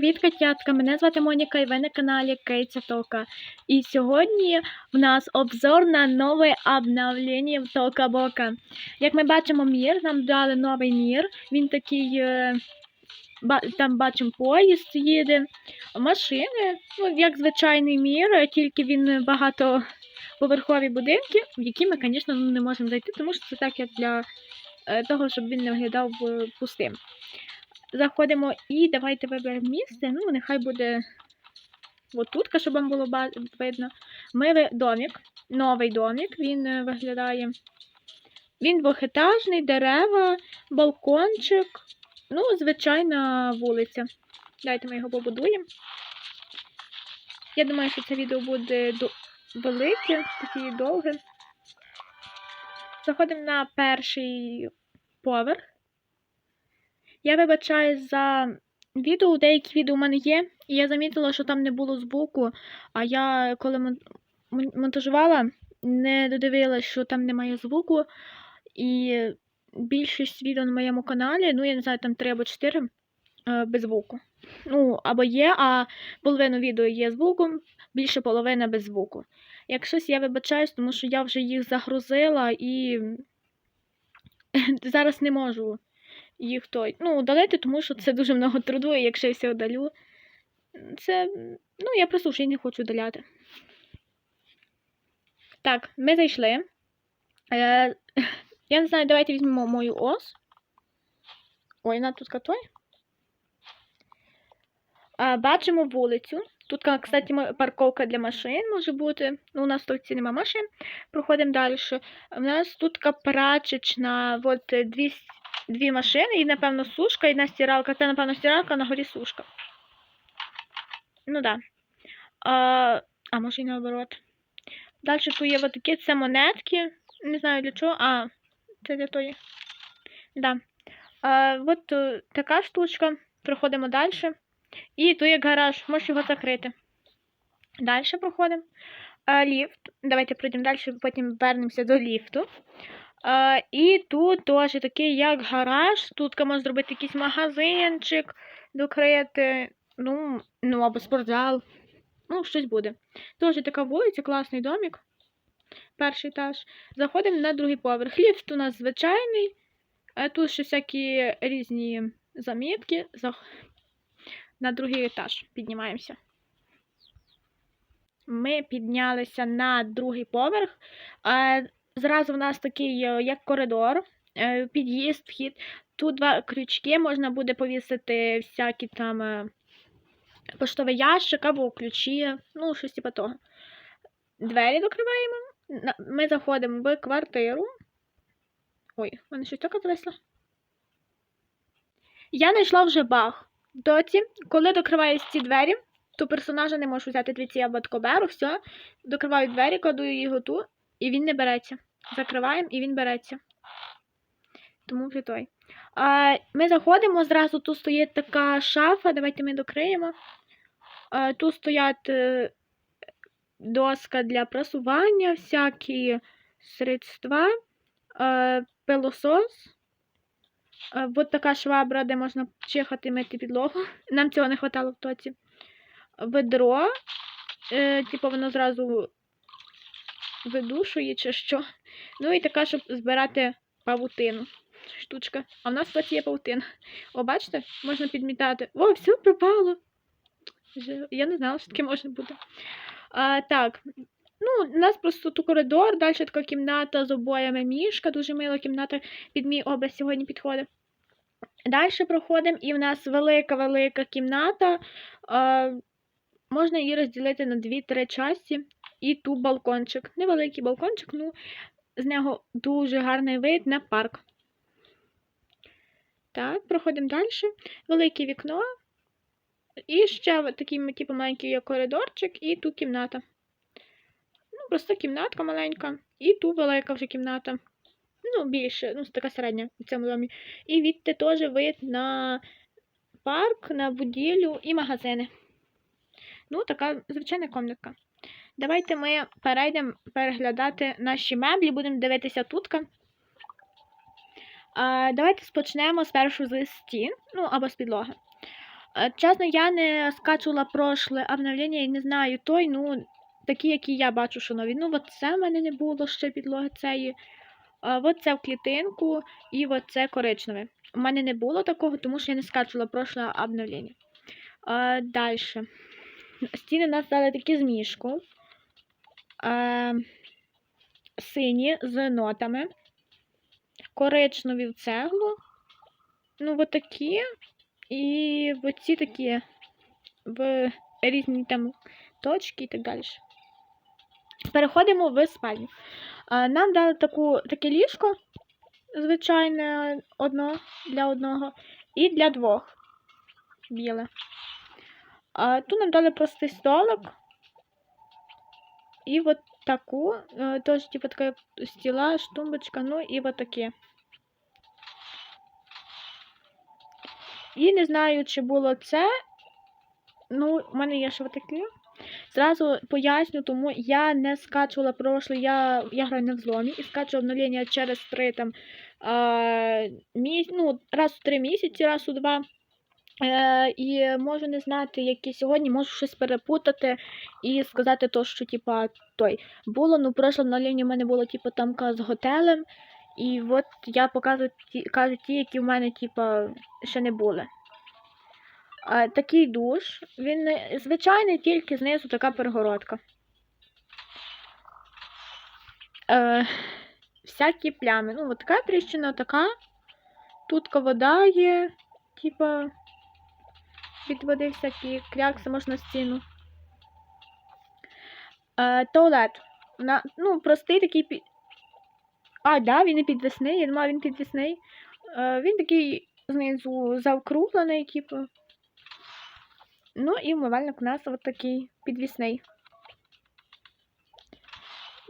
привіт, котятка! Мене звати Моніка і ви на каналі Кейтся Тока. І сьогодні в нас обзор на нове обновлення в Тока Бока. Як ми бачимо мір, нам дали новий мір. Він такий, е, там бачимо поїзд їде, машини, ну, як звичайний мір, тільки він багатоповерхові будинки, в які ми, звісно, не можемо зайти, тому що це так як для е, того, щоб він не виглядав е, пустим. Заходимо і давайте виберемо місце. Ну, нехай буде отутка, щоб вам було видно. Ми домик, новий домик, він е, виглядає. Він двохетажний, дерева, балкончик. Ну, звичайна вулиця. Давайте ми його побудуємо. Я думаю, що це відео буде велике, таке довге. Заходимо на перший поверх. Я вибачаю за відео, деякі відео у мене є, і я замітила, що там не було звуку, а я коли мон- мон- монтажувала, не додивилась, що там немає звуку. І більшість відео на моєму каналі, ну я не знаю, там 3 або 4 е, без звуку. Ну, або є, а половину відео є звуком, більше половина без звуку. Як щось, я вибачаюсь, тому що я вже їх загрузила і зараз не можу їх той, ну, удалити, тому що це дуже много труду, і якщо я все удалю, це, ну, я просто вже не хочу удаляти. Так, ми зайшли. Е, я не знаю, давайте візьмемо мою ос. Ой, вона тут катой. А, бачимо вулицю. Тут, кстати, парковка для машин може бути. Ну, у нас тут нема машин. Проходимо далі. У нас тут прачечна, от е, дві, машини, і, напевно, сушка, і одна стиралка. Це, напевно, стиралка, на горі сушка. Ну да. А, а може і наоборот. Далі тут є от такі це монетки. Не знаю для чого. А, це для тої. Да. А, от е, така штучка. Проходимо далі. І тут є гараж, можеш його закрити. Далі проходимо. А, ліфт. Давайте пройдемо далі, потім вернемося до ліфту. А, і тут теж такий як гараж. Тут можна зробити якийсь магазинчик, докрити, ну, ну або спортзал. Ну, щось буде. Теж така вулиця, класний домик. Перший етаж. Заходимо на другий поверх. Ліфт у нас звичайний. Тут ще всякі різні замітки. На другий етаж піднімаємося. Ми піднялися на другий поверх. Зразу в нас такий, е, як коридор, е, під'їзд, вхід. Тут два крючки, можна буде повісити всякі там е, поштовий ящик або ключі, ну, щось типу того. Двері докриваємо. Ми заходимо в квартиру. Ой, в мене щось таке зависло. Я знайшла вже баг. Доці, коли докриваюсь ці двері, то персонажа не можу взяти дві або тако беру, все. Докриваю двері, кладу його тут, і він не береться. Закриваємо і він береться. Тому той. А, ми заходимо, зразу тут стоїть така шафа, давайте ми докриємо. А, тут стоять е, доска для прасування, всякі средства, е, пилосос. Е, от така швабра, де можна чихати мити підлогу. Нам цього не вистачало в тоці. Ведро. Типу воно зразу видушує чи що. Ну і така, щоб збирати павутину. Штучка. А в нас тоці є павутина. О, бачите? Можна підмітати. О, все пропало. Я не знала, що таке може бути. А, так. Ну, у нас просто тут коридор, далі така кімната з обоями мішка, дуже мила кімната під мій образ сьогодні підходить. Далі проходимо, і в нас велика-велика кімната. А, можна її розділити на 2-3 часті. І тут балкончик. Невеликий балкончик, ну, з нього дуже гарний вид на парк. Так, проходимо далі. Велике вікно. І ще такий, типу, маленький є коридорчик, і тут кімната. Ну, просто кімнатка маленька. І тут велика вже кімната. Ну, більше, ну, така середня в цьому домі. І відти теж вид на парк, на будівлю і магазини. Ну, така звичайна комнатка. Давайте ми перейдемо переглядати наші меблі, будемо дивитися тутка. А, давайте спочнемо спершу з стін, ну або з підлоги. Е, Чесно, я не скачувала прошле обновлення і не знаю той, ну, такі, які я бачу, що нові. Ну, от це в мене не було ще підлоги цієї. А, от це в клітинку і от це коричневе. У мене не було такого, тому що я не скачувала прошле обновлення. Далі. Стіни нас дали такі з А, сині з нотами. Коричневі в цеглу. Ну, от такі. І оці такі в різні там точки і так далі. Переходимо в спальню. А, Нам дали таку, таке ліжко, звичайне, одно для одного, і для двох біле. А, тут нам дали простий столик. И вот такую, э, тоже типа такая стеллаж, тумбочка, ну и вот таке. І не знаю, чи було це. Ну, в мене є ще такі. Зразу поясню, тому я не скачувала прошлий, я я граю на зломі і скачувала обновлення через 3 там, а, міс... ну, раз у три місяці, раз у два і можу не знати, які сьогодні, можу щось перепутати і сказати то, що типа той було. Ну, прошле обновлення в мене було типу, там з готелем. І от я показую ті, кажу ті, які в мене типа, ще не були. А, такий душ. Він звичайний, тільки знизу така перегородка. Е, всякі плями. Ну, от така тріщина, така. Тут вода є, типа від води всякі клякси можна стіну. Е, туалет. На, ну, простий такий. пі- А, да, він і підвісний, я думала, він підвісний. Е, він такий знизу заокруглений, типу. Ну і вмивальник у нас от такий підвісний.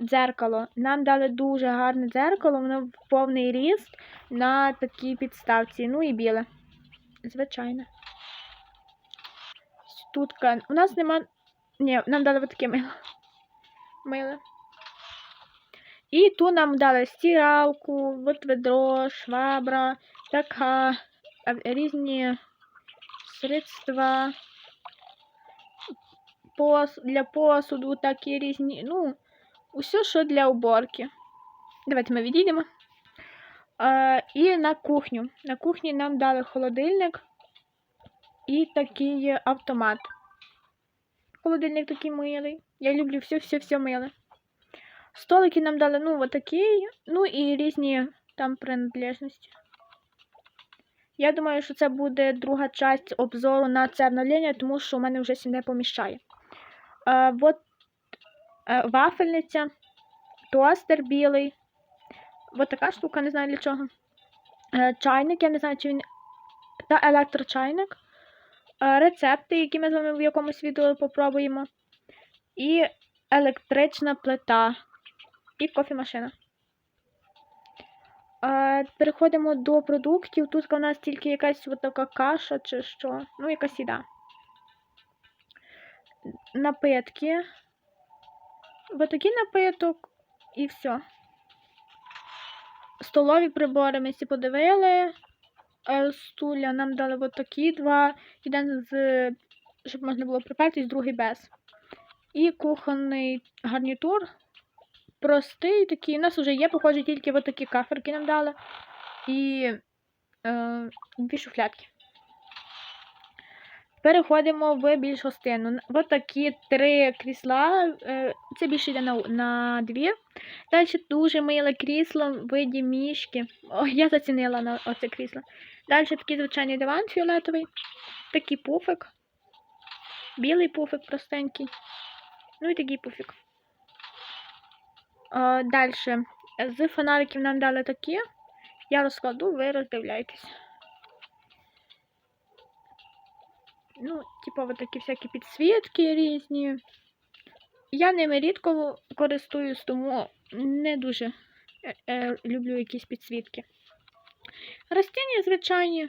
Дзеркало. Нам дали дуже гарне дзеркало, воно в повний ріст на такій підставці. Ну і біле. Звичайно. Тут у нас нема. Ні, нам дали таке мило. Миле. І тут нам дали стиралку, от ведро, швабра, така, а, різні средства пос, для посуду, такі різні. Ну, усе, що для уборки. Давайте ми відійдемо. Е, і на кухню. На кухні нам дали холодильник і такий автомат. Холодильник такий милий. Я люблю все-все-все миле. Столики нам дали, ну, вот такий, ну і різні там принадлежності. Я думаю, що це буде друга часть обзору на це обновлення, тому що у мене вже не поміщає. Е, вот е, вафельниця, тостер білий. Вот така штука, не знаю для чого. Е, чайник, я не знаю, чи він. Та електрочайник. Е, рецепти, які ми з вами в якомусь відео попробуємо. І електрична плита. І кофемашина. Е, переходимо до продуктів. Тут у нас тільки якась така каша чи що. Ну, якась їда. Напитки. Вот такий напиток і все. Столові прибори ми всі подивили. Е, Стуля нам дали от такі два. Один з, щоб можна було припертись, другий без. І кухонний гарнітур. Простий такий. У нас вже є, похоже, тільки от такі каферки нам дали. І е, дві шуфлятки. Переходимо в більш гостину. Ось такі три крісла. е, Це більше йде на, на дві. Далі дуже миле крісло в виді мішки. О, я зацінила на оце крісло. Далі такий звичайний диван фіолетовий. Такий пуфик. Білий пуфик простенький. Ну і такий пуфик. Далі. З фонариків нам дали такі. Я розкладу, ви роздивляйтесь. Ну, типу, вот такі всякі підсвітки різні. Я ними рідко користуюсь, тому не дуже е, е, люблю якісь підсвітки. Растіння звичайні.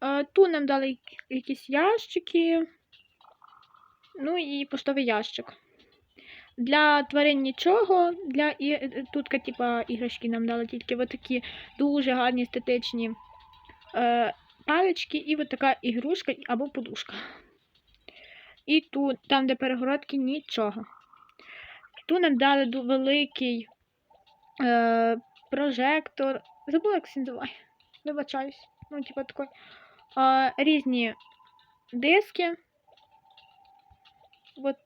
Е, тут нам дали якісь ящики. Ну і поштовий ящик. Для тварин нічого, для і... е, тут, типа, іграшки нам дали тільки отакі дуже гарні естетичні е, палички і от така ігрушка або подушка. І тут, там, де перегородки, нічого. Тут нам дали великий е, прожектор. Забула, як це називає. Вибачаюсь. Ну, типу такий. Е, різні диски. От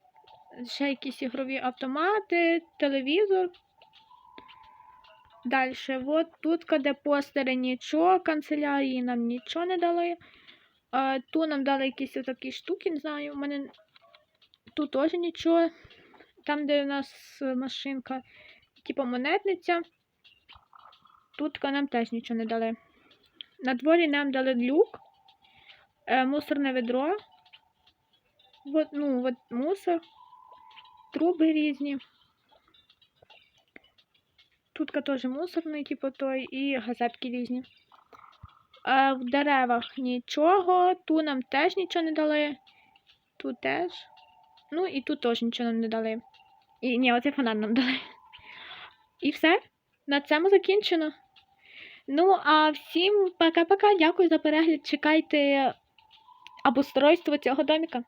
ще якісь ігрові автомати, телевізор. Далі, от тут, де постери нічого, канцелярії нам нічого не дали. А, тут нам дали якісь такі штуки, не знаю. У мене тут теж нічого. Там, де у нас е, машинка, типу монетниця. Тут нам теж нічого не дали. На дворі нам дали люк, е, мусорне ведро. Вот, ну, от мусор, труби різні. Тут теж мусорний, типу той, і газетки різні. А в деревах нічого, тут нам теж нічого не дали. Тут теж. Ну і тут теж нічого нам не дали. І ні, оцей фонар нам дали. І все. На цьому закінчено. Ну, а всім пока-пока. Дякую за перегляд. Чекайте обустройство цього доміка.